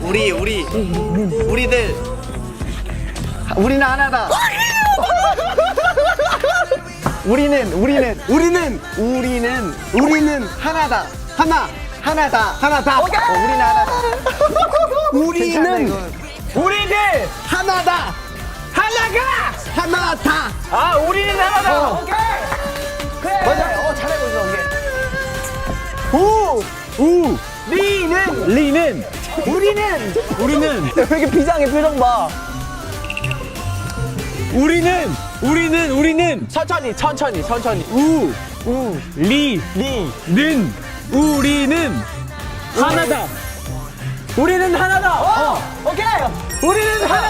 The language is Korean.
우리 우리 우리들 우리는 하나다. 우리는 우리는 우리는 우리는 우리는 하나다. 하나 하나다 하나다. 어, 우리는 하나다. 우리는 우리들 하나다. 하나가 하나다. 아 우리는 하나다 어. 오케이 그래 맞아. 어 잘하고 있어. 오케이. 우 우 리는 리는 우리는. 우리는. 왜 이렇게 비장해 표정 봐? 우리는 우리는 우리는. 천천히 천천히 천천히. 우, 우, 리, 리. 는, 우리는. 하나다. 우리는 하나다. 어 오케이. 우리는 하나다